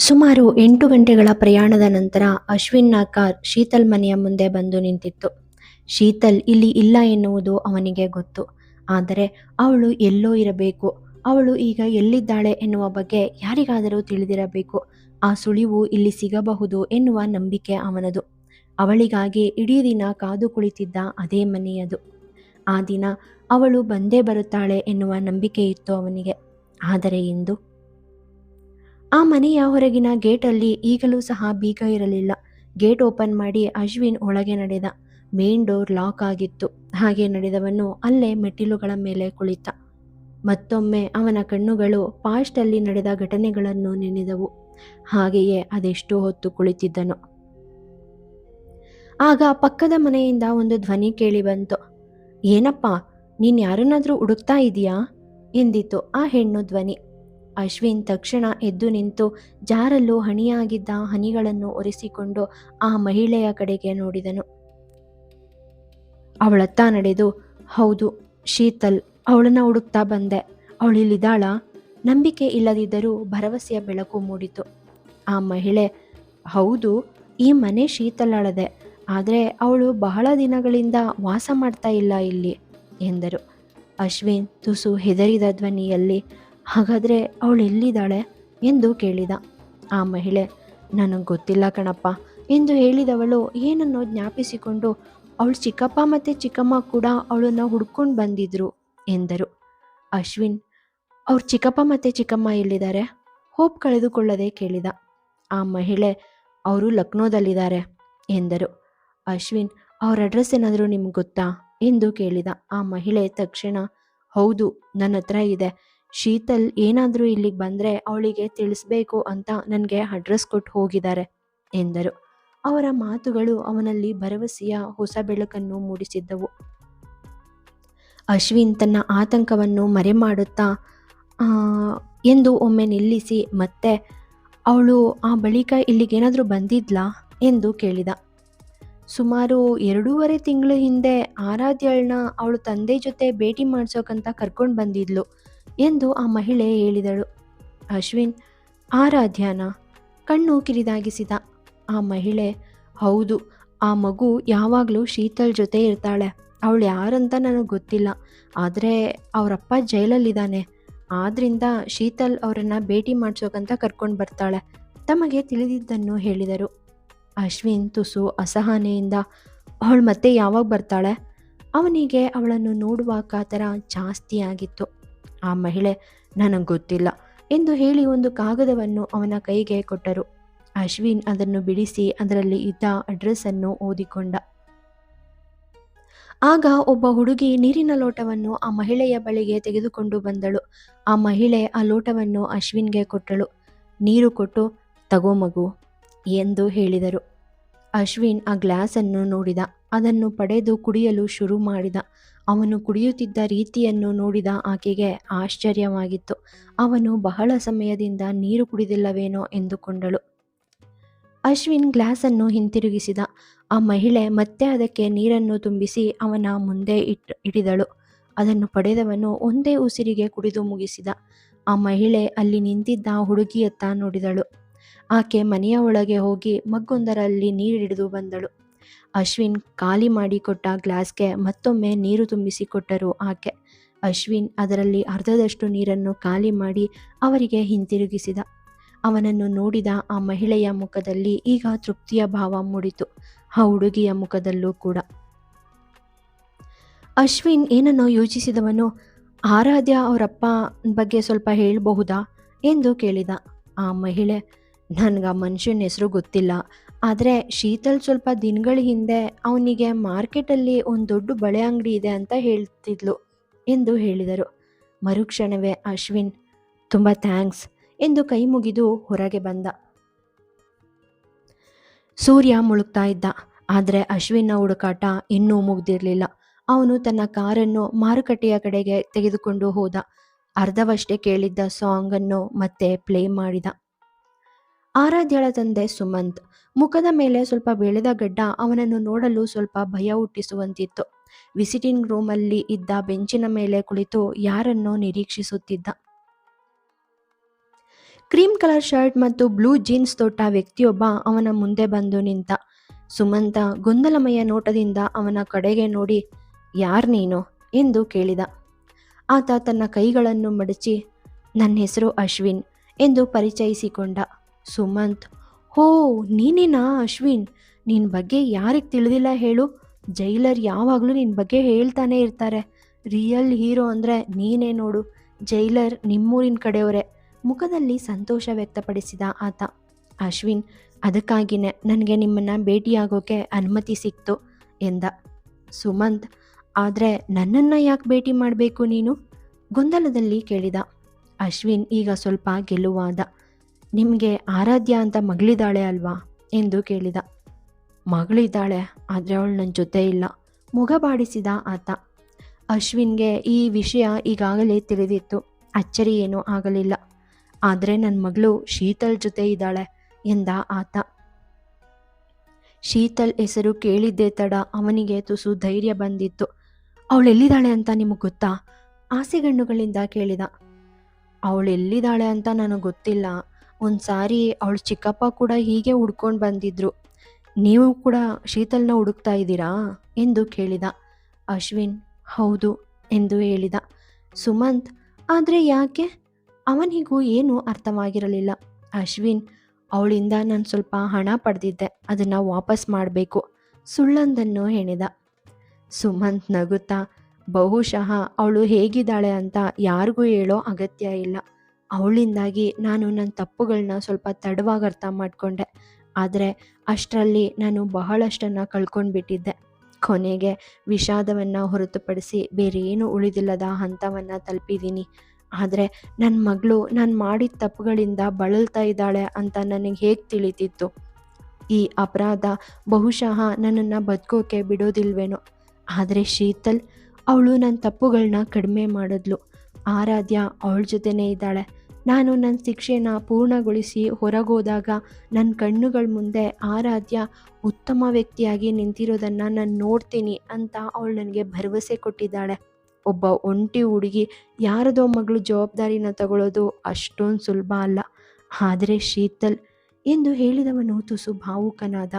ಸುಮಾರು ಎಂಟು ಗಂಟೆಗಳ ಪ್ರಯಾಣದ ನಂತರ ಅಶ್ವಿನ್ನ ಕಾರ್ ಶೀತಲ್ ಮನೆಯ ಮುಂದೆ ಬಂದು ನಿಂತಿತ್ತು. ಶೀತಲ್ ಇಲ್ಲಿ ಇಲ್ಲ ಎನ್ನುವುದು ಅವನಿಗೆ ಗೊತ್ತು. ಆದರೆ ಅವಳು ಎಲ್ಲೋ ಇರಬೇಕು. ಅವಳು ಈಗ ಎಲ್ಲಿದ್ದಾಳೆ ಎನ್ನುವ ಬಗ್ಗೆ ಯಾರಿಗಾದರೂ ತಿಳಿದಿರಬೇಕು. ಆ ಸುಳಿವು ಇಲ್ಲಿ ಸಿಗಬಹುದು ಎನ್ನುವ ನಂಬಿಕೆ ಅವನದು. ಅವಳಿಗಾಗಿ ಇಡೀ ದಿನ ಕಾದು ಕುಳಿತಿದ್ದ ಅದೇ ಮನೆಯದು. ಆ ದಿನ ಅವಳು ಬಂದೇ ಬರುತ್ತಾಳೆ ಎನ್ನುವ ನಂಬಿಕೆ ಇತ್ತು ಅವನಿಗೆ. ಆದರೆ ಇಂದು ಆ ಮನೆಯ ಹೊರಗಿನ ಗೇಟಲ್ಲಿ ಈಗಲೂ ಸಹ ಬೀಗ ಇರಲಿಲ್ಲ. ಗೇಟ್ ಓಪನ್ ಮಾಡಿ ಅಶ್ವಿನ್ ಒಳಗೆ ನಡೆದ. ಮೇನ್ ಡೋರ್ ಲಾಕ್ ಆಗಿತ್ತು. ಹಾಗೆ ನಡೆದವನು ಅಲ್ಲೇ ಮೆಟ್ಟಿಲುಗಳ ಮೇಲೆ ಕುಳಿತ. ಮತ್ತೊಮ್ಮೆ ಅವನ ಕಣ್ಣುಗಳು ಪಾಸ್ಟಲ್ಲಿ ನಡೆದ ಘಟನೆಗಳನ್ನು ನೆನೆದವು. ಹಾಗೆಯೇ ಅದೆಷ್ಟು ಹೊತ್ತು ಕುಳಿತಿದ್ದನು. ಆಗ ಪಕ್ಕದ ಮನೆಯಿಂದ ಒಂದು ಧ್ವನಿ ಕೇಳಿ ಬಂತು. ಏನಪ್ಪ, ನೀನ್ ಯಾರನ್ನಾದರೂ ಹುಡುಕ್ತಾ ಇದೀಯಾ? ಎಂದಿತು ಆ ಹೆಣ್ಣು ಧ್ವನಿ. ಅಶ್ವಿನ್ ತಕ್ಷಣ ಎದ್ದು ನಿಂತು ಜಾರಲ್ಲೂ ಹಣಿಯಾಗಿದ್ದ ಹನಿಗಳನ್ನು ಒರೆಸಿಕೊಂಡು ಆ ಮಹಿಳೆಯ ಕಡೆಗೆ ನೋಡಿದನು. ಅವಳತ್ತ ನಡೆದು, ಹೌದು ಶೀತಲ್, ಅವಳನ್ನ ಹುಡುಕ್ತಾ ಬಂದೆ. ಅವಳಿಲ್ಲಿದ್ದಾಳ ನಂಬಿಕೆ ಇಲ್ಲದಿದ್ದರೂ ಭರವಸೆಯ ಬೆಳಕು ಮೂಡಿತು. ಆ ಮಹಿಳೆ, ಹೌದು, ಈ ಮನೆ ಶೀತಲಳದೆ ಆದರೆ ಅವಳು ಬಹಳ ದಿನಗಳಿಂದ ವಾಸ ಮಾಡ್ತಾ ಇಲ್ಲ ಇಲ್ಲಿ. ಎಂದರು. ಅಶ್ವಿನ್ ತುಸು ಹೆದರಿದ ಧ್ವನಿಯಲ್ಲಿ ಹಾಗಾದರೆ ಅವಳು ಎಲ್ಲಿದ್ದಾಳೆ ಎಂದು ಕೇಳಿದ. ಆ ಮಹಿಳೆ, ನನಗೆ ಗೊತ್ತಿಲ್ಲ ಕಣಪ್ಪ. ಎಂದು ಹೇಳಿದವಳು ಏನನ್ನೋ ಜ್ಞಾಪಿಸಿಕೊಂಡು ಅವಳು ಚಿಕ್ಕಪ್ಪ ಮತ್ತು ಚಿಕ್ಕಮ್ಮ ಕೂಡ ಅವಳನ್ನು ಹುಡ್ಕೊಂಡು ಬಂದಿದ್ರು ಎಂದರು. ಅಶ್ವಿನ್, ಅವ್ರ ಚಿಕ್ಕಪ್ಪ ಮತ್ತು ಚಿಕ್ಕಮ್ಮ ಎಲ್ಲಿದ್ದಾರೆ? ಹೋಪ್ ಕಳೆದುಕೊಳ್ಳದೆ, ಕೇಳಿದ. ಆ ಮಹಿಳೆ, ಅವರು ಲಕ್ನೋದಲ್ಲಿದ್ದಾರೆ, ಎಂದರು. ಅಶ್ವಿನ್, ಅವ್ರ ಅಡ್ರೆಸ್ ಏನಾದರೂ ನಿಮ್ಗೆ ಗೊತ್ತಾ? ಎಂದು ಕೇಳಿದ. ಆ ಮಹಿಳೆ ತಕ್ಷಣ, ಹೌದು ನನ್ನ ಹತ್ರ ಇದೆ. ಶೀತಲ್ ಏನಾದರೂ ಇಲ್ಲಿಗೆ ಬಂದರೆ ಅವಳಿಗೆ ತಿಳಿಸ್ಬೇಕು ಅಂತ ನನಗೆ ಅಡ್ರೆಸ್ ಕೊಟ್ಟು ಹೋಗಿದ್ದಾರೆ, ಎಂದರು. ಅವರ ಮಾತುಗಳು ಅವನಲ್ಲಿ ಭರವಸೆಯ ಹೊಸ ಬೆಳಕನ್ನು ಮೂಡಿಸಿದ್ದವು. ಅಶ್ವಿನ್ ತನ್ನ ಆತಂಕವನ್ನು ಮರೆಮಾಡುತ್ತಾ ಮಾಡುತ್ತಾ ಎಂದು ಒಮ್ಮೆ ನಿಲ್ಲಿಸಿ, ಮತ್ತೆ ಅವಳು ಆ ಬಳಿಕ ಇಲ್ಲಿಗೇನಾದರೂ ಬಂದಿದ್ಲಾ? ಎಂದು ಕೇಳಿದ. ಸುಮಾರು ಎರಡೂವರೆ ತಿಂಗಳ ಹಿಂದೆ ಆರಾಧ್ಯಳನ್ನ ಅವಳು ತಂದೆ ಜೊತೆ ಭೇಟಿ ಮಾಡಿಸೋಕಂತ ಕರ್ಕೊಂಡು ಬಂದಿದ್ಲು. ಎಂದು ಆ ಮಹಿಳೆ ಹೇಳಿದಳು. ಅಶ್ವಿನ್, ಆರಾಧ್ಯನ ಕಣ್ಣು ಕಿರಿದಾಗಿಸಿದ ಆ ಮಹಿಳೆ, ಹೌದು, ಆ ಮಗು ಯಾವಾಗಲೂ ಶೀತಲ್ ಜೊತೆ ಇರ್ತಾಳೆ. ಅವಳು ಯಾರಂತ ನನಗೆ ಗೊತ್ತಿಲ್ಲ. ಆದರೆ ಅವರಪ್ಪ ಜೈಲಲ್ಲಿದ್ದಾನೆ. ಆದ್ರಿಂದ ಶೀತಲ್ ಅವರನ್ನು ಭೇಟಿ ಮಾಡಿಸೋಕಂತ ಕರ್ಕೊಂಡು ಬರ್ತಾಳೆ. ತಮಗೆ ತಿಳಿದಿದ್ದನ್ನು ಹೇಳಿದರು. ಅಶ್ವಿನ್ ತುಸು ಅಸಹನೆಯಿಂದ, ಅವಳು ಮತ್ತೆ ಯಾವಾಗ ಬರ್ತಾಳೆ? ಅವನಿಗೆ ಅವಳನ್ನು ನೋಡುವ ಕಾತರ ಜಾಸ್ತಿ ಆಗಿತ್ತು ಆ ಮಹಿಳೆ, ನನಗೆ ಗೊತ್ತಿಲ್ಲ ಎಂದು ಹೇಳಿ ಒಂದು ಕಾಗದವನ್ನು ಅವನ ಕೈಗೆ ಕೊಟ್ಟರು. ಅಶ್ವಿನ್ ಅದನ್ನು ಬಿಡಿಸಿ ಅದರಲ್ಲಿ ಇದ್ದ ಅಡ್ರೆಸ್ ಅನ್ನು ಓದಿಕೊಂಡ. ಆಗ ಒಬ್ಬ ಹುಡುಗಿ ನೀರಿನ ಲೋಟವನ್ನು ಆ ಮಹಿಳೆಯ ಬಳಿಗೆ ತೆಗೆದುಕೊಂಡು ಬಂದಳು. ಆ ಮಹಿಳೆ ಆ ಲೋಟವನ್ನು ಅಶ್ವಿನ್ಗೆ ಕೊಟ್ಟಳು. ನೀರು ಕೊಟ್ಟು ತಗೋ ಮಗು ಎಂದು ಹೇಳಿದರು. ಅಶ್ವಿನ್ ಆ ಗ್ಲಾಸನ್ನು ನೋಡಿದ. ಅದನ್ನು ಪಡೆದು ಕುಡಿಯಲು ಶುರು ಮಾಡಿದ. ಅವನು ಕುಡಿಯುತ್ತಿದ್ದ ರೀತಿಯನ್ನು ನೋಡಿದ ಆಕೆಗೆ ಆಶ್ಚರ್ಯವಾಗಿತ್ತು. ಅವನು ಬಹಳ ಸಮಯದಿಂದ ನೀರು ಕುಡಿದಿಲ್ಲವೇನೋ ಎಂದುಕೊಂಡಳು. ಅಶ್ವಿನ್ ಗ್ಲಾಸನ್ನು ಹಿಂತಿರುಗಿಸಿದ. ಆ ಮಹಿಳೆ ಮತ್ತೆ ಅದಕ್ಕೆ ನೀರನ್ನು ತುಂಬಿಸಿ ಅವನ ಮುಂದೆ ಇಟ್ ಇಡಿದಳು ಅದನ್ನು ಪಡೆದವನು ಒಂದೇ ಉಸಿರಿಗೆ ಕುಡಿದು ಮುಗಿಸಿದ. ಆ ಮಹಿಳೆ ಅಲ್ಲಿ ನಿಂತಿದ್ದ ಹುಡುಗಿಯತ್ತ ನೋಡಿದಳು. ಆಕೆ ಮನೆಯ ಒಳಗೆ ಹೋಗಿ ಮಗ್ಗೊಂದರಲ್ಲಿ ನೀರಿಡಿದು ಬಂದಳು. ಅಶ್ವಿನ್ ಖಾಲಿ ಮಾಡಿಕೊಟ್ಟ ಗ್ಲಾಸ್ಗೆ ಮತ್ತೊಮ್ಮೆ ನೀರು ತುಂಬಿಸಿ ಕೊಟ್ಟರು ಆಕೆ. ಅಶ್ವಿನ್ ಅದರಲ್ಲಿ ಅರ್ಧದಷ್ಟು ನೀರನ್ನು ಖಾಲಿ ಮಾಡಿ ಅವರಿಗೆ ಹಿಂತಿರುಗಿಸಿದ. ಅವನನ್ನು ನೋಡಿದ ಆ ಮಹಿಳೆಯ ಮುಖದಲ್ಲಿ ಈಗ ತೃಪ್ತಿಯ ಭಾವ ಮೂಡಿತು, ಆ ಹುಡುಗಿಯ ಮುಖದಲ್ಲೂ ಕೂಡ. ಅಶ್ವಿನ್ ಏನನ್ನೋ ಯೋಚಿಸಿದವನು, ಆರಾಧ್ಯ ಅವರಪ್ಪ ಬಗ್ಗೆ ಸ್ವಲ್ಪ ಹೇಳಬಹುದಾ? ಎಂದು ಕೇಳಿದ. ಆ ಮಹಿಳೆ, ನನಗೆ ಮನುಷ್ಯನ ಹೆಸರು ಗೊತ್ತಿಲ್ಲ. ಆದರೆ ಶೀತಲ್ ಸ್ವಲ್ಪ ದಿನಗಳ ಹಿಂದೆ ಅವನಿಗೆ ಮಾರ್ಕೆಟಲ್ಲಿ ಒಂದು ದೊಡ್ಡ ಬಳೆ ಅಂಗಡಿ ಇದೆ ಅಂತ ಹೇಳ್ತಿದ್ಲು ಎಂದು ಹೇಳಿದರು. ಮರುಕ್ಷಣವೇ ಅಶ್ವಿನ್. ತುಂಬ ಥ್ಯಾಂಕ್ಸ್ ಎಂದು ಕೈ ಮುಗಿದು ಹೊರಗೆ ಬಂದ. ಸೂರ್ಯ ಮುಳುಗ್ತಾ ಇದ್ದ. ಆದರೆ ಅಶ್ವಿನ್ನ ಹುಡುಕಾಟ ಇನ್ನೂ ಮುಗ್ದಿರಲಿಲ್ಲ. ಅವನು ತನ್ನ ಕಾರನ್ನು ಮಾರುಕಟ್ಟೆಯ ಕಡೆಗೆ ತೆಗೆದುಕೊಂಡು ಹೋದ. ಅರ್ಧವಷ್ಟೇ ಕೇಳಿದ್ದ ಸಾಂಗನ್ನು ಮತ್ತೆ ಪ್ಲೇ ಮಾಡಿದ. ಆರಾಧ್ಯಳ ತಂದೆ ಸುಮಂತ್. ಮುಖದ ಮೇಲೆ ಸ್ವಲ್ಪ ಬೆಳೆದ ಗಡ್ಡ ಅವನನ್ನು ನೋಡಲು ಸ್ವಲ್ಪ ಭಯ ಹುಟ್ಟಿಸುವಂತಿತ್ತು. ವಿಸಿಟಿಂಗ್ ರೂಮಲ್ಲಿ ಇದ್ದ ಬೆಂಚಿನ ಮೇಲೆ ಕುಳಿತು ಯಾರನ್ನೋ ನಿರೀಕ್ಷಿಸುತ್ತಿದ್ದ. ಕ್ರೀಮ್ ಕಲರ್ ಶರ್ಟ್ ಮತ್ತು ಬ್ಲೂ ಜೀನ್ಸ್ ತೊಟ್ಟ ವ್ಯಕ್ತಿಯೊಬ್ಬ ಅವನ ಮುಂದೆ ಬಂದು ನಿಂತ. ಸುಮಂತ ಗೊಂದಲಮಯ ನೋಟದಿಂದ ಅವನ ಕಡೆಗೆ ನೋಡಿ, ಯಾರ್ ನೀನು? ಎಂದು ಕೇಳಿದ. ಆತ ತನ್ನ ಕೈಗಳನ್ನು ಮಡಚಿ, ನನ್ನ ಹೆಸರು ಅಶ್ವಿನ್ ಎಂದು ಪರಿಚಯಿಸಿಕೊಂಡ. ಸುಮಂತ್, ಹೋ, ನೀನೇನಾ ಅಶ್ವಿನ್? ನಿನ್ನ ಬಗ್ಗೆ ಯಾರಿಗೆ ತಿಳಿದಿಲ್ಲ ಹೇಳು. ಜೈಲರ್ ಯಾವಾಗಲೂ ನಿನ್ನ ಬಗ್ಗೆ ಹೇಳ್ತಾನೆ ಇರ್ತಾರೆ. ರಿಯಲ್ ಹೀರೋ ಅಂದರೆ ನೀನೇ ನೋಡು. ಜೈಲರ್ ನಿಮ್ಮೂರಿನ ಕಡೆಯವರೇ. ಮುಖದಲ್ಲಿ ಸಂತೋಷ ವ್ಯಕ್ತಪಡಿಸಿದ ಆತ. ಅಶ್ವಿನ್, ಅದಕ್ಕಾಗಿನೇ ನನಗೆ ನಿಮ್ಮನ್ನು ಭೇಟಿಯಾಗೋಕೆ ಅನುಮತಿ ಸಿಕ್ತು, ಎಂದ. ಸುಮಂತ್, ಆದರೆ ನನ್ನನ್ನು ಯಾಕೆ ಭೇಟಿ ಮಾಡಬೇಕು ನೀನು? ಗೊಂದಲದಲ್ಲಿ ಕೇಳಿದ. ಅಶ್ವಿನ್ ಈಗ ಸ್ವಲ್ಪ ಗೆಲುವಾದ. ನಿಮಗೆ ಆರಾಧ್ಯ ಅಂತ ಮಗಳಿದ್ದಾಳೆ ಅಲ್ವಾ ಎಂದು ಕೇಳಿದ. ಮಗಳಿದ್ದಾಳೆ, ಆದರೆ ಅವಳು ನನ್ನ ಜೊತೆ ಇಲ್ಲ ಮುಗ ಬಾಡಿಸಿದ ಆತ. ಅಶ್ವಿನ್ಗೆ ಈ ವಿಷಯ ಈಗಾಗಲೇ ತಿಳಿದಿತ್ತು, ಅಚ್ಚರಿ ಏನೂ ಆಗಲಿಲ್ಲ. ಆದರೆ ನನ್ನ ಮಗಳು ಶೀತಲ್ ಜೊತೆ ಇದ್ದಾಳೆ ಎಂದ ಆತ. ಶೀತಲ್ ಹೆಸರು ಕೇಳಿದ್ದೇ ತಡ ಅವನಿಗೆ ತುಸು ಧೈರ್ಯ ಬಂದಿತ್ತು. ಅವಳು ಎಲ್ಲಿದ್ದಾಳೆ ಅಂತ ನಿಮಗೆ ಗೊತ್ತಾ? ಆಸೆಗಣ್ಣುಗಳಿಂದ ಕೇಳಿದ. ಅವಳು ಎಲ್ಲಿದ್ದಾಳೆ ಅಂತ ನನಗೆ ಗೊತ್ತಿಲ್ಲ ಒಂದು ಸಾರಿ ಅವಳ ಚಿಕ್ಕಪ್ಪ ಕೂಡ ಹೀಗೆ ಹುಡ್ಕೊಂಡು ಬಂದಿದ್ರು. ನೀವು ಕೂಡ ಶೀತಲ್ನ ಹುಡುಕ್ತಾ ಇದ್ದೀರಾ? ಎಂದು ಕೇಳಿದ. ಅಶ್ವಿನ್, ಹೌದು ಎಂದು ಹೇಳಿದ. ಸುಮಂತ್, ಆದರೆ ಯಾಕೆ? ಅವನಿಗೂ ಏನೂ ಅರ್ಥವಾಗಿರಲಿಲ್ಲ. ಅಶ್ವಿನ್, ಅವಳಿಂದ ನಾನು ಸ್ವಲ್ಪ ಹಣ ಪಡೆದಿದ್ದೆ, ಅದನ್ನು ವಾಪಸ್ ಮಾಡಬೇಕು, ಸುಳ್ಳೊಂದನ್ನು ಹೇಳಿದ. ಸುಮಂತ್ ನಗುತ್ತಾ, ಬಹುಶಃ ಅವಳು ಹೇಗಿದ್ದಾಳೆ ಅಂತ ಯಾರಿಗೂ ಹೇಳೋ ಅಗತ್ಯ ಇಲ್ಲ. ಅವಳಿಂದಾಗಿ ನಾನು ನನ್ನ ತಪ್ಪುಗಳನ್ನ ಸ್ವಲ್ಪ ತಡವಾಗಿ ಅರ್ಥ ಮಾಡಿಕೊಂಡೆ. ಆದರೆ ಅಷ್ಟರಲ್ಲಿ ನಾನು ಬಹಳಷ್ಟನ್ನು ಕಳ್ಕೊಂಡ್ಬಿಟ್ಟಿದ್ದೆ ಕೊನೆಗೆ ವಿಷಾದವನ್ನು ಹೊರತುಪಡಿಸಿ ಬೇರೆ ಏನು ಉಳಿದಿಲ್ಲದ ಹಂತವನ್ನು ತಲುಪಿದ್ದೀನಿ. ಆದರೆ ನನ್ನ ಮಗಳು ನಾನು ಮಾಡಿದ ತಪ್ಪುಗಳಿಂದ ಬಳಲ್ತಾ ಇದ್ದಾಳೆ ಅಂತ ನನಗೆ ಹೇಗೆ ತಿಳಿತಿತ್ತು? ಈ ಅಪರಾಧ ಬಹುಶಃ ನನ್ನನ್ನು ಬದುಕೋಕೆ ಬಿಡೋದಿಲ್ವೇನೋ. ಆದರೆ ಶೀತಲ್, ಅವಳು ನನ್ನ ತಪ್ಪುಗಳನ್ನ ಕಡಿಮೆ ಮಾಡಿದ್ಲು. ಆರಾಧ್ಯ ಅವಳ ಜೊತೆನೇ ಇದ್ದಾಳೆ. ನಾನು ನನ್ನ ಶಿಕ್ಷೆನ ಪೂರ್ಣಗೊಳಿಸಿ ಹೊರಗೋದಾಗ ನನ್ನ ಕಣ್ಣುಗಳ ಮುಂದೆ ಆರಾಧ್ಯ, ಉತ್ತಮ ವ್ಯಕ್ತಿಯಾಗಿ ನಿಂತಿರೋದನ್ನು ನಾನು ನೋಡ್ತೀನಿ ಅಂತ ಅವಳು ನನಗೆ ಭರವಸೆ ಕೊಟ್ಟಿದ್ದಾಳೆ. ಒಬ್ಬ ಒಂಟಿ ಹುಡುಗಿ ಯಾರದೋ ಮಗಳು ಜವಾಬ್ದಾರಿನ ತಗೊಳ್ಳೋದು ಅಷ್ಟೊಂದು ಸುಲಭ ಅಲ್ಲ. ಆದರೆ ಶೀತಲ್ ಎಂದು ಹೇಳಿದವನು ತುಸು ಭಾವುಕನಾದ.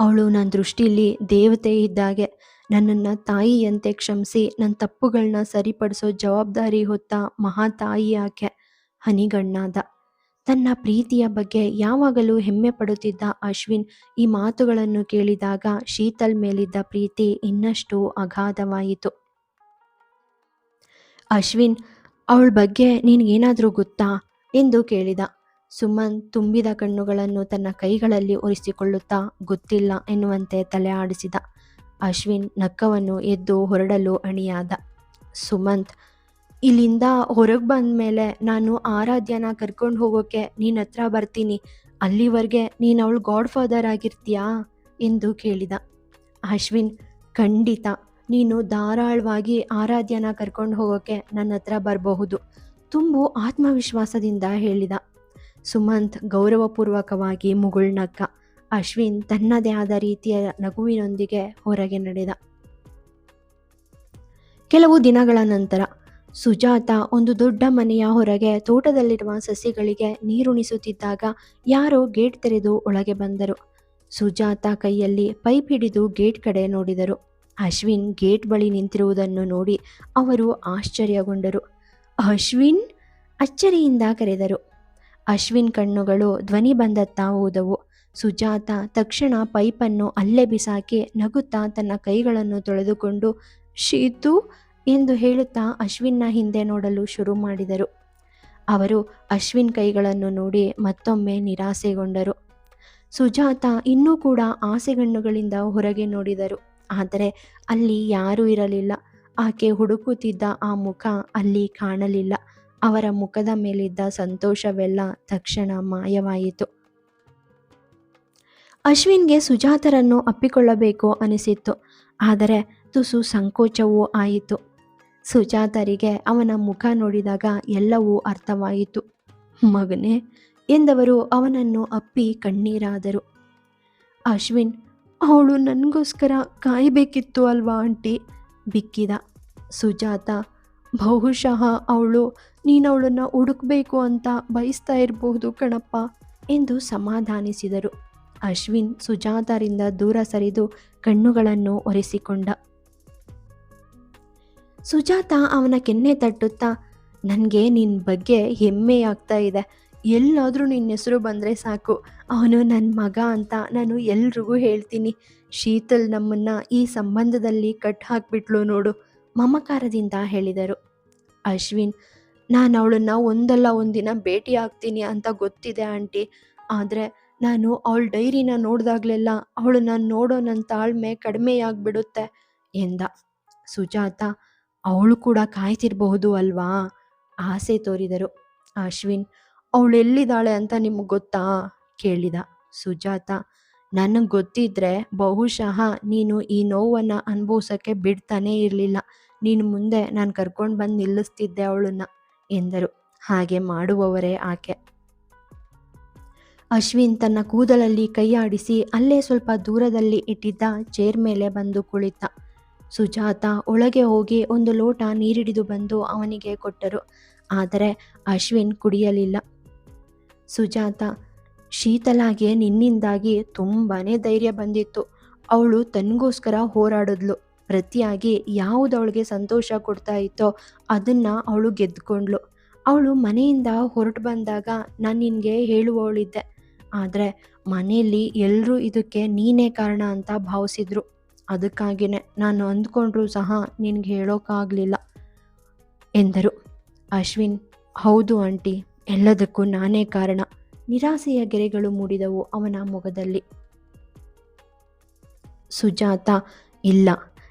ಅವಳು ನನ್ನ ದೃಷ್ಟಿಯಲ್ಲಿ ದೇವತೆ ಇದ್ದಾಗೆ. ನನ್ನನ್ನು ತಾಯಿಯಂತೆ ಕ್ಷಮಿಸಿ ನನ್ನ ತಪ್ಪುಗಳನ್ನ ಸರಿಪಡಿಸೋ ಜವಾಬ್ದಾರಿ ಹೊತ್ತ ಮಹಾ ತಾಯಿ ಆಕೆ ಹನಿಗಣ್ಣಾದ. ತನ್ನ ಪ್ರೀತಿಯ ಬಗ್ಗೆ ಯಾವಾಗಲೂ ಹೆಮ್ಮೆ ಪಡುತ್ತಿದ್ದ ಅಶ್ವಿನ್ ಈ ಮಾತುಗಳನ್ನು ಕೇಳಿದಾಗ ಶೀತಲ್ ಮೇಲಿದ್ದ ಪ್ರೀತಿ ಇನ್ನಷ್ಟು ಅಗಾಧವಾಯಿತು. ಅಶ್ವಿನ್, ಅವಳ ಬಗ್ಗೆ ನಿನಗೇನಾದರೂ ಗೊತ್ತಾ? ಎಂದು ಕೇಳಿದ. ಸುಮನ್ ತುಂಬಿದ ಕಣ್ಣುಗಳನ್ನು ತನ್ನ ಕೈಗಳಲ್ಲಿ ಒರೆಸಿಕೊಳ್ಳುತ್ತಾ ಗೊತ್ತಿಲ್ಲ ಎನ್ನುವಂತೆ ತಲೆ ಆಡಿಸಿದ. ಅಶ್ವಿನ್ ನಕ್ಕವನ್ನು ಎದ್ದು ಹೊರಡಲು ಅಣಿಯಾದ. ಸುಮಂತ್, ಇಲ್ಲಿಂದ ಹೊರಗೆ ಬಂದ ಮೇಲೆ ನಾನು ಆರಾಧ್ಯನ ಕರ್ಕೊಂಡು ಹೋಗೋಕೆ ನಿನ್ನ ಹತ್ರ ಬರ್ತೀನಿ. ಅಲ್ಲಿವರೆಗೆ ನೀನು ಅವಳು ಗಾಡ್ ಫಾದರ್ ಆಗಿರ್ತೀಯಾ? ಎಂದು ಕೇಳಿದ. ಅಶ್ವಿನ್, ಖಂಡಿತ. ನೀನು ಧಾರಾಳವಾಗಿ ಆರಾಧ್ಯನ ಕರ್ಕೊಂಡು ಹೋಗೋಕೆ ನನ್ನ ಹತ್ರ ಬರಬಹುದು. ತುಂಬು ಆತ್ಮವಿಶ್ವಾಸದಿಂದ ಹೇಳಿದ. ಸುಮಂತ್ ಗೌರವಪೂರ್ವಕವಾಗಿ ಮುಗುಳ್ನಕ್ಕ ಅಶ್ವಿನ್ ತನ್ನದೇ ಆದ ರೀತಿಯ ನಗುವಿನೊಂದಿಗೆ ಹೊರಗೆ ನಡೆದ. ಕೆಲವು ದಿನಗಳ ನಂತರ ಸುಜಾತ ಒಂದು ದೊಡ್ಡ ಮನೆಯ ಹೊರಗೆ ತೋಟದಲ್ಲಿರುವ ಸಸಿಗಳಿಗೆ ನೀರುಣಿಸುತ್ತಿದ್ದಾಗ ಯಾರೋ ಗೇಟ್ ತೆರೆದು ಒಳಗೆ ಬಂದರು. ಸುಜಾತ ಕೈಯಲ್ಲಿ ಪೈಪ್ ಹಿಡಿದು ಗೇಟ್ ಕಡೆ ನೋಡಿದರು. ಅಶ್ವಿನ್ ಗೇಟ್ ಬಳಿ ನಿಂತಿರುವುದನ್ನು ನೋಡಿ ಅವರು ಆಶ್ಚರ್ಯಗೊಂಡರು. ಅಶ್ವಿನ್? ಅಚ್ಚರಿಯಿಂದ ಕರೆದರು. ಅಶ್ವಿನ್ ಕಣ್ಣುಗಳು ಧ್ವನಿ ಬಂದತ್ತ ಹೋದವು. ಸುಜಾತ ತಕ್ಷಣ ಪೈಪನ್ನು ಅಲ್ಲೇ ಬಿಸಾಕಿ ನಗುತ್ತಾ ತನ್ನ ಕೈಗಳನ್ನು ತೊಳೆದುಕೊಂಡು, ಶೀತು ಎಂದು ಹೇಳುತ್ತಾ ಅಶ್ವಿನ್ನ ಹಿಂದೆ ನೋಡಲು ಶುರು ಮಾಡಿದರು. ಅವರು ಅಶ್ವಿನ್ ಕೈಗಳನ್ನು ನೋಡಿ ಮತ್ತೊಮ್ಮೆ ನಿರಾಸೆಗೊಂಡರು. ಸುಜಾತ ಇನ್ನೂ ಕೂಡ ಆಸೆಗಣ್ಣುಗಳಿಂದ ಹೊರಗೆ ನೋಡಿದರು. ಆದರೆ ಅಲ್ಲಿ ಯಾರೂ ಇರಲಿಲ್ಲ. ಆಕೆ ಹುಡುಕುತ್ತಿದ್ದ ಆ ಮುಖ ಅಲ್ಲಿ ಕಾಣಲಿಲ್ಲ. ಅವರ ಮುಖದ ಮೇಲಿದ್ದ ಸಂತೋಷವೆಲ್ಲ ತಕ್ಷಣ ಮಾಯವಾಯಿತು. ಅಶ್ವಿನ್ಗೆ ಸುಜಾತರನ್ನು ಅಪ್ಪಿಕೊಳ್ಳಬೇಕು ಅನಿಸಿತ್ತು. ಆದರೆ ತುಸು ಸಂಕೋಚವೂ ಆಯಿತು. ಸುಜಾತರಿಗೆ ಅವನ ಮುಖ ನೋಡಿದಾಗ ಎಲ್ಲವೂ ಅರ್ಥವಾಯಿತು. ಮಗನೇ ಎಂದವರು ಅವನನ್ನು ಅಪ್ಪಿ ಕಣ್ಣೀರಾದರು. ಅಶ್ವಿನ್, ಅವಳು ನನಗೋಸ್ಕರ ಕಾಯಬೇಕಿತ್ತು ಅಲ್ವಾ ಆಂಟಿ? ಬಿಕ್ಕಿದ. ಸುಜಾತ, ಬಹುಶಃ ಅವಳು ನೀನು ಅವಳನ್ನು ಹುಡುಕ್ಬೇಕು ಅಂತ ಬಯಸ್ತಾ ಇರಬಹುದು ಕಣಪ್ಪ ಎಂದು ಸಮಾಧಾನಿಸಿದರು. ಅಶ್ವಿನ್ ಸುಜಾತರಿಂದ ದೂರ ಸರಿದು ಕಣ್ಣುಗಳನ್ನು ಒರೆಸಿಕೊಂಡ. ಸುಜಾತ ಅವನ ಕೆನ್ನೆ ತಟ್ಟುತ್ತಾ, ನನಗೆ ನಿನ್ನ ಬಗ್ಗೆ ಹೆಮ್ಮೆ ಆಗ್ತಾ ಇದೆ. ಎಲ್ಲಾದರೂ ನಿನ್ನ ಹೆಸರು ಬಂದರೆ ಸಾಕು. ಅವನು ನನ್ನ ಮಗ ಅಂತ ನಾನು ಎಲ್ರಿಗೂ ಹೇಳ್ತೀನಿ. ಶೀತಲ್ ನಮ್ಮನ್ನು ಈ ಸಂಬಂಧದಲ್ಲಿ ಕಟ್ ಹಾಕ್ಬಿಟ್ಲು ನೋಡು, ಮಮಕಾರದಿಂದ ಹೇಳಿದರು. ಅಶ್ವಿನ್, ನಾನು ಅವಳನ್ನು ಒಂದಲ್ಲ ಒಂದಿನ ಭೇಟಿ ಆಗ್ತೀನಿ ಅಂತ ಗೊತ್ತಿದೆ ಆಂಟಿ. ಆದರೆ ನಾನು ಅವಳ ಡೈರಿನ ನೋಡಿದಾಗಲೆಲ್ಲ ಅವಳನ್ನ ನೋಡೋ ನನ್ನ ತಾಳ್ಮೆ ಕಡಿಮೆಯಾಗ್ಬಿಡುತ್ತೆ ಎಂದ. ಸುಜಾತ, ಅವಳು ಕೂಡ ಕಾಯ್ತಿರಬಹುದು ಅಲ್ವಾ? ಆಸೆ ತೋರಿದರು. ಅಶ್ವಿನ್, ಅವಳು ಎಲ್ಲಿದ್ದಾಳೆ ಅಂತ ನಿಮಗೆ ಗೊತ್ತಾ? ಕೇಳಿದ. ಸುಜಾತ, ನನಗೆ ಗೊತ್ತಿದ್ರೆ ಬಹುಶಃ ನೀನು ಈ ನೋವನ್ನು ಅನುಭವಿಸೋಕ್ಕೆ ಬಿಡ್ತಾನೇ ಇರಲಿಲ್ಲ. ನೀನು ಮುಂದೆ ನಾನು ಕರ್ಕೊಂಡು ಬಂದು ನಿಲ್ಲಿಸ್ತಿದ್ದೆ ಅವಳನ್ನ ಎಂದರು. ಹಾಗೆ ಮಾಡುವವರೇ ಆಕೆ. ಅಶ್ವಿನ್ ತನ್ನ ಕೂದಲಲ್ಲಿ ಕೈಯಾಡಿಸಿ ಅಲ್ಲೇ ಸ್ವಲ್ಪ ದೂರದಲ್ಲಿ ಇಟ್ಟಿದ್ದ ಚೇರ್ ಮೇಲೆ ಬಂದು ಕುಳಿತ. ಸುಜಾತ ಒಳಗೆ ಹೋಗಿ ಒಂದು ಲೋಟ ನೀರಿಡಿದು ಬಂದು ಅವನಿಗೆ ಕೊಟ್ಟರು. ಆದರೆ ಅಶ್ವಿನ್ ಕುಡಿಯಲಿಲ್ಲ. ಸುಜಾತ, ಶೀತಲಾಗೆ ನಿನ್ನಿಂದಾಗಿ ತುಂಬಾನೇ ಧೈರ್ಯ ಬಂದಿತ್ತು. ಅವಳು ತನಗೋಸ್ಕರ ಹೋರಾಡಿದ್ಲು. ಪ್ರತಿಯಾಗಿ ಯಾವುದು ಅವಳಿಗೆ ಸಂತೋಷ ಕೊಡ್ತಾ ಇತ್ತೋ ಅದನ್ನ ಅವಳು ಗೆದ್ದುಕೊಂಡ್ಲು ಅವಳು ಮನೆಯಿಂದ ಹೊರಟು ಬಂದಾಗ ನಾನು ನಿನಗೆ ಹೇಳುವವಳಿದ್ದೆ. ಆದರೆ ಮನೆಯಲ್ಲಿ ಎಲ್ಲರೂ ಇದಕ್ಕೆ ನೀನೇ ಕಾರಣ ಅಂತ ಭಾವಿಸಿದ್ರು. ಅದಕ್ಕಾಗಿಯೇ ನಾನು ಅಂದ್ಕೊಂಡ್ರೂ ಸಹ ನಿನಗೆ ಹೇಳೋಕ್ಕಾಗಲಿಲ್ಲ ಎಂದರು. ಅಶ್ವಿನ್, ಹೌದು ಆಂಟಿ, ಎಲ್ಲದಕ್ಕೂ ನಾನೇ ಕಾರಣ. ನಿರಾಸೆಯ ಗೆರೆಗಳು ಮೂಡಿದವು ಅವನ ಮುಖದಲ್ಲಿ ಸುಜಾತ, ಇಲ್ಲ,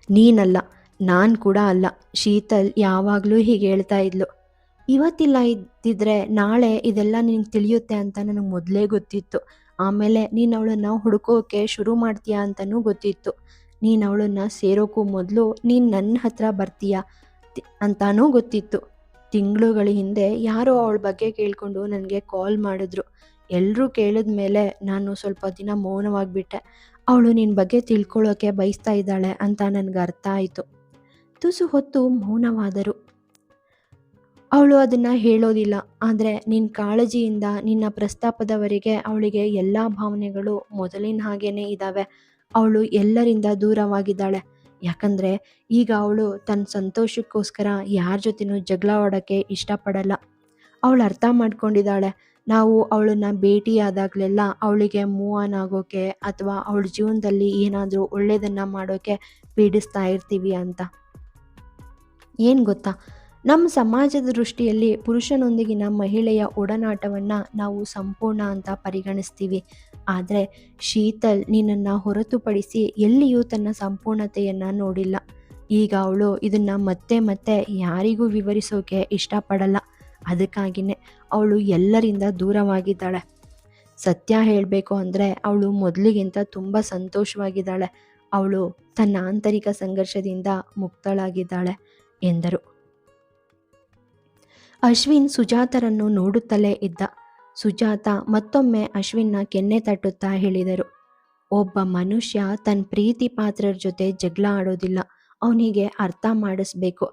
ನೀನಲ್ಲ. ನಾನು ಕೂಡ ಅಲ್ಲ. ಶೀತಲ್ ಯಾವಾಗಲೂ ಹೀಗೆ ಹೇಳ್ತಾ ಇದ್ಲು. ಇವತ್ತಿಲ್ಲ ಇದ್ದಿದ್ರೆ ನಾಳೆ ಇದೆಲ್ಲ ನಿನಗೆ ತಿಳಿಯುತ್ತೆ ಅಂತ ನನಗೆ ಮೊದಲೇ ಗೊತ್ತಿತ್ತು. ಆಮೇಲೆ ನೀನು ಅವಳನ್ನು ಹುಡುಕೋಕೆ ಶುರು ಮಾಡ್ತೀಯಾ ಅಂತಲೂ ಗೊತ್ತಿತ್ತು. ನೀನು ಅವಳನ್ನು ಸೇರೋಕ್ಕೂ ಮೊದಲು ನೀನು ನನ್ನ ಹತ್ರ ಬರ್ತೀಯ ಅಂತಾನೂ ಗೊತ್ತಿತ್ತು. ತಿಂಗಳುಗಳ ಹಿಂದೆ ಯಾರೋ ಅವಳ ಬಗ್ಗೆ ಕೇಳಿಕೊಂಡು ನನಗೆ ಕಾಲ್ ಮಾಡಿದ್ರು. ಎಲ್ಲರೂ ಕೇಳಿದ ಮೇಲೆ ನಾನು ಸ್ವಲ್ಪ ದಿನ ಮೌನವಾಗಿಬಿಟ್ಟೆ. ಅವಳು ನಿನ್ನ ಬಗ್ಗೆ ತಿಳ್ಕೊಳ್ಳೋಕೆ ಬಯಸ್ತಾ ಇದ್ದಾಳೆ ಅಂತ ನನಗೆ ಅರ್ಥ ಆಯಿತು. ತುಸು ಹೊತ್ತು ಮೌನವಾದರು. ಅವಳು ಅದನ್ನು ಹೇಳೋದಿಲ್ಲ. ಆದರೆ ನಿನ್ನ ಕಾಳಜಿಯಿಂದ ನಿನ್ನ ಪ್ರಸ್ತಾಪದವರೆಗೆ ಅವಳಿಗೆ ಎಲ್ಲ ಭಾವನೆಗಳು ಮೊದಲಿನ ಹಾಗೇನೆ ಇದ್ದಾವೆ ಅವಳು ಎಲ್ಲರಿಂದ ದೂರವಾಗಿದ್ದಾಳೆ. ಯಾಕಂದರೆ ಈಗ ಅವಳು ತನ್ನ ಸಂತೋಷಕ್ಕೋಸ್ಕರ ಯಾರ ಜೊತೆನೂ ಜಗಳ ಆಡೋಕ್ಕೆ ಇಷ್ಟಪಡಲ್ಲ. ಅವಳು ಅರ್ಥ ಮಾಡ್ಕೊಂಡಿದ್ದಾಳೆ. ನಾವು ಅವಳನ್ನ ಭೇಟಿಯಾದಾಗಲೆಲ್ಲ ಅವಳಿಗೆ ಮೂವ್ ಆನ್ ಆಗೋಕೆ ಅಥವಾ ಅವಳ ಜೀವನದಲ್ಲಿ ಏನಾದರೂ ಒಳ್ಳೆಯದನ್ನು ಮಾಡೋಕೆ ಪೀಡಿಸ್ತಾ ಇರ್ತೀವಿ ಅಂತ. ಏನು ಗೊತ್ತಾ? ನಮ್ಮ ಸಮಾಜದ ದೃಷ್ಟಿಯಲ್ಲಿ ಪುರುಷನೊಂದಿಗಿನ ಮಹಿಳೆಯ ಒಡನಾಟವನ್ನು ನಾವು ಸಂಪೂರ್ಣ ಅಂತ ಪರಿಗಣಿಸ್ತೀವಿ. ಆದರೆ ಶೀತಲ್ ನಿನ್ನನ್ನು ಹೊರತುಪಡಿಸಿ ಎಲ್ಲಿಯೂ ತನ್ನ ಸಂಪೂರ್ಣತೆಯನ್ನು ನೋಡಿಲ್ಲ. ಈಗ ಅವಳು ಇದನ್ನು ಮತ್ತೆ ಮತ್ತೆ ಯಾರಿಗೂ ವಿವರಿಸೋಕೆ ಇಷ್ಟಪಡಲ್ಲ. ಅದಕ್ಕಾಗಿಯೇ ಅವಳು ಎಲ್ಲರಿಂದ ದೂರವಾಗಿದ್ದಾಳೆ. ಸತ್ಯ ಹೇಳಬೇಕು ಅಂದರೆ ಅವಳು ಮೊದಲಿಗಿಂತ ತುಂಬ ಸಂತೋಷವಾಗಿದ್ದಾಳೆ. ಅವಳು ತನ್ನ ಆಂತರಿಕ ಸಂಘರ್ಷದಿಂದ ಮುಕ್ತಳಾಗಿದ್ದಾಳೆ ಎಂದರು. ಅಶ್ವಿನ್ ಸುಜಾತರನ್ನು ನೋಡುತ್ತಲೇ ಇದ್ದ. ಸುಜಾತ ಮತ್ತೊಮ್ಮೆ ಅಶ್ವಿನ್ನ ಕೆನ್ನೆ ತಟ್ಟುತ್ತಾ ಹೇಳಿದರು. ಒಬ್ಬ ಮನುಷ್ಯ ತನ್ನ ಪ್ರೀತಿ ಪಾತ್ರರ ಜೊತೆ ಜಗಳ ಆಡೋದಿಲ್ಲ ಅವನಿಗೆ ಅರ್ಥ ಮಾಡಿಸ್ಬೇಕು.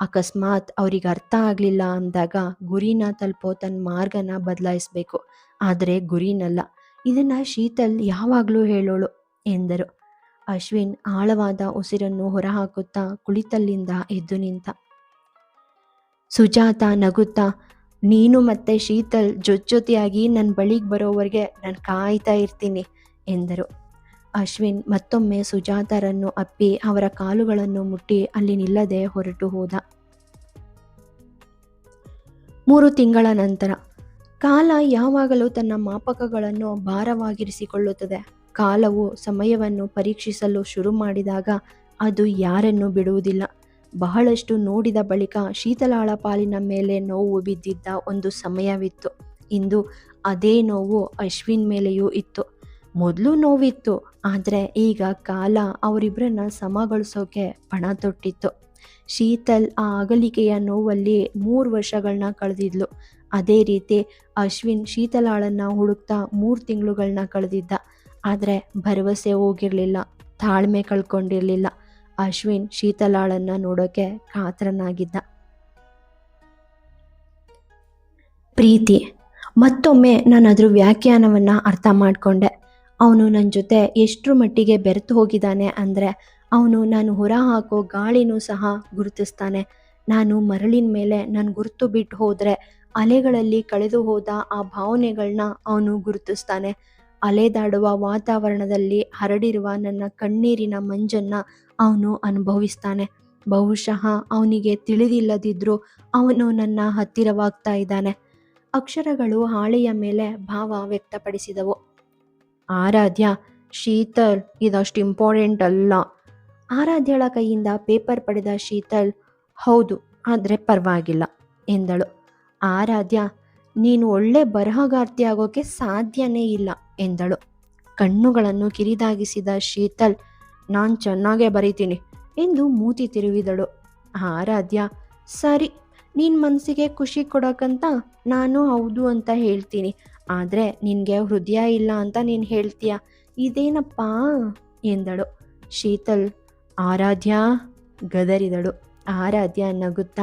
ಅಕಸ್ಮಾತ್ ಅವ್ರಿಗೆ ಅರ್ಥ ಆಗಲಿಲ್ಲ ಅಂದಾಗ ಗುರಿನ ತಲುಪೋ ತನ್ನ ಮಾರ್ಗನ ಬದಲಾಯಿಸಬೇಕು. ಆದರೆ ಗುರಿನಲ್ಲ. ಇದನ್ನ ಶೀತಲ್ ಯಾವಾಗಲೂ ಹೇಳೋಳು ಎಂದರು. ಅಶ್ವಿನ್ ಆಳವಾದ ಉಸಿರನ್ನು ಹೊರಹಾಕುತ್ತಾ ಕುಳಿತಲ್ಲಿಂದ ಎದ್ದು ನಿಂತ. ಸುಜಾತ ನಗುತ್ತಾ, ನೀನು ಮತ್ತೆ ಶೀತಲ್ ಜೊತೆಯಾಗಿ ನನ್ನ ಬಳಿಗೆ ಬರೋವರೆಗೆ ನಾನು ಕಾಯ್ತಾ ಇರ್ತೀನಿ, ಎಂದರು. ಅಶ್ವಿನ್ ಮತ್ತೊಮ್ಮೆ ಸುಜಾತರನ್ನು ಅಪ್ಪಿ ಅವರ ಕಾಲುಗಳನ್ನು ಮುಟ್ಟಿ ಅಲ್ಲಿ ನಿಲ್ಲದೆ ಹೊರಟು ಹೋದ. ಮೂರು ತಿಂಗಳ ನಂತರ, ಕಾಲ ಯಾವಾಗಲೂ ತನ್ನ ಮಾಪಕಗಳನ್ನು ಭಾರವಾಗಿರಿಸಿಕೊಳ್ಳುತ್ತದೆ. ಕಾಲವು ಸಮಯವನ್ನು ಪರೀಕ್ಷಿಸಲು ಶುರು ಮಾಡಿದಾಗ ಅದು ಯಾರನ್ನು ಬಿಡುವುದಿಲ್ಲ. ಬಹಳಷ್ಟು ನೋಡಿದ ಬಳಿಕ ಶೀತಲಾಳ ಪಾಲಿನ ಮೇಲೆ ನೋವು ಬಿದ್ದಿದ್ದ ಒಂದು ಸಮಯವಿತ್ತು. ಇಂದು ಅದೇ ನೋವು ಅಶ್ವಿನ್ ಮೇಲೆಯೂ ಇತ್ತು. ಮೊದಲು ನೋವಿತ್ತು, ಆದರೆ ಈಗ ಕಾಲ ಅವರಿಬ್ಬರನ್ನ ಸಮಗೊಳಿಸೋಕೆ ಪಣ ತೊಟ್ಟಿತ್ತು. ಶೀತಲ್ ಆ ಅಗಲಿಕೆಯ ನೋವಲ್ಲಿ ಮೂರು ವರ್ಷಗಳನ್ನ ಕಳೆದಿದ್ಲು. ಅದೇ ರೀತಿ ಅಶ್ವಿನ್ ಶೀತಲಾಳನ್ನ ಹುಡುಕ್ತಾ ಮೂರು ತಿಂಗಳುಗಳನ್ನ ಕಳೆದಿದ್ದ. ಆದರೆ ಭರವಸೆ ಹೋಗಿರಲಿಲ್ಲ, ತಾಳ್ಮೆ ಕಳ್ಕೊಂಡಿರಲಿಲ್ಲ. ಅಶ್ವಿನ್ ಶೀತಲಾಳನ್ನ ನೋಡೋಕೆ ಕಾತರನಾಗಿದ್ದ. ಪ್ರೀತಿ, ಮತ್ತೊಮ್ಮೆ ನಾನು ಅದ್ರ ವ್ಯಾಖ್ಯಾನವನ್ನು ಅರ್ಥ ಮಾಡಿಕೊಂಡೆ. ಅವನು ನನ್ನ ಜೊತೆ ಎಷ್ಟರ ಮಟ್ಟಿಗೆ ಬೆರೆತು ಹೋಗಿದ್ದಾನೆ ಅಂದರೆ ಅವನು ನಾನು ಹೊರ ಹಾಕೋ ಗಾಳಿನೂ ಸಹ ಗುರುತಿಸ್ತಾನೆ. ನಾನು ಮರಳಿನ ಮೇಲೆ ನಾನು ಗುರುತು ಬಿಟ್ಟು ಹೋದರೆ ಅಲೆಗಳಲ್ಲಿ ಕಳೆದು ಹೋದ ಆ ಭಾವನೆಗಳನ್ನ ಅವನು ಗುರುತಿಸ್ತಾನೆ. ಅಲೆದಾಡುವ ವಾತಾವರಣದಲ್ಲಿ ಹರಡಿರುವ ನನ್ನ ಕಣ್ಣೀರಿನ ಮಂಜನ್ನ ಅವನು ಅನುಭವಿಸ್ತಾನೆ. ಬಹುಶಃ ಅವನಿಗೆ ತಿಳಿದಿಲ್ಲದಿದ್ರೂ ಅವನು ನನ್ನ ಹತ್ತಿರವಾಗ್ತಾ ಇದ್ದಾನೆ. ಅಕ್ಷರಗಳು ಹಾಳೆಯ ಮೇಲೆ ಭಾವ ವ್ಯಕ್ತಪಡಿಸಿದವು. ಆರಾಧ್ಯ, ಶೀತಲ್, ಇದಷ್ಟು ಇಂಪಾರ್ಟೆಂಟ್ ಅಲ್ಲ. ಆರಾಧ್ಯಳ ಕೈಯಿಂದ ಪೇಪರ್ ಪಡೆದ ಶೀತಲ್, ಹೌದು, ಆದರೆ ಪರವಾಗಿಲ್ಲ, ಎಂದಳು. ಆರಾಧ್ಯ ನೀನು ಒಳ್ಳೆ ಬರಹಗಾರ್ತಿ ಆಗೋಕೆ ಸಾಧ್ಯನೇ ಇಲ್ಲ ಎಂದಳು. ಕಣ್ಣುಗಳನ್ನು ಕಿರಿದಾಗಿಸಿದ ಶೀತಲ್, ನಾನು ಚೆನ್ನಾಗೇ ಬರೀತೀನಿ ಎಂದು ಮೂತಿ ತಿರುವಿದಳು ಆರಾಧ್ಯ, ಸರಿ ನಿನ್ನ ಮನಸ್ಸಿಗೆ ಖುಷಿ ಕೊಡೋಕ್ಕಂತ ನಾನು ಹೌದು ಅಂತ ಹೇಳ್ತೀನಿ. ಆದರೆ ನಿನಗೆ ಹೃದಯ ಇಲ್ಲ ಅಂತ ನೀನು ಹೇಳ್ತೀಯ? ಇದೇನಪ್ಪ? ಎಂದಳು. ಶೀತಲ್, ಆರಾಧ್ಯ, ಗದರಿದಳು. ಆರಾಧ್ಯ ನಗುತ್ತಾ,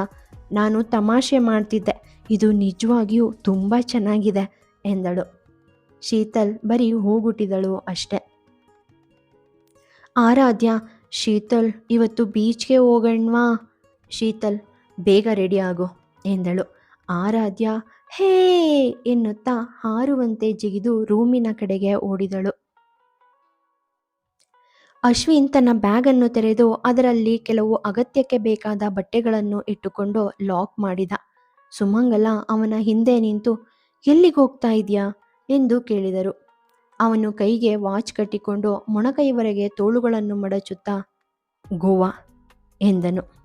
ನಾನು ತಮಾಷೆ ಮಾಡ್ತಿದ್ದೆ. ಇದು ನಿಜವಾಗಿಯೂ ತುಂಬ ಚೆನ್ನಾಗಿದೆ ಎಂದಳು. ಶೀತಲ್ ಬರೀ ಹೂಗುಟ್ಟಿದಳು ಅಷ್ಟೆ. ಆರಾಧ್ಯ, ಶೀತಲ್, ಇವತ್ತು ಬೀಚ್ಗೆ ಹೋಗಣ್ವಾ? ಶೀತಲ್, ಬೇಗ ರೆಡಿ ಆಗು ಎಂದಳು. ಆರಾಧ್ಯ, ಹೇ ಎನ್ನುತ್ತಾ ಹಾರುವಂತೆ ಜಿಗಿದು ರೂಮಿನ ಕಡೆಗೆ ಓಡಿದಳು. ಅಶ್ವಿನ್ ತನ್ನ ಬ್ಯಾಗನ್ನು ತೆರೆದು ಅದರಲ್ಲಿ ಕೆಲವು ಅಗತ್ಯಕ್ಕೆ ಬೇಕಾದ ಬಟ್ಟೆಗಳನ್ನು ಇಟ್ಟುಕೊಂಡು ಲಾಕ್ ಮಾಡಿದ. ಸುಮಂಗಲ ಅವನ ಹಿಂದೆ ನಿಂತು, ಎಲ್ಲಿಗೆ ಹೋಗ್ತಾ ಇದೆಯಾ ಎಂದು ಕೇಳಿದರು. ಅವನು ಕೈಗೆ ವಾಚ್ ಕಟ್ಟಿಕೊಂಡು ಮೊಣಕೈವರೆಗೆ ತೋಳುಗಳನ್ನು ಮಡಚುತ್ತಾ, ಗೋವಾ, ಎಂದನು.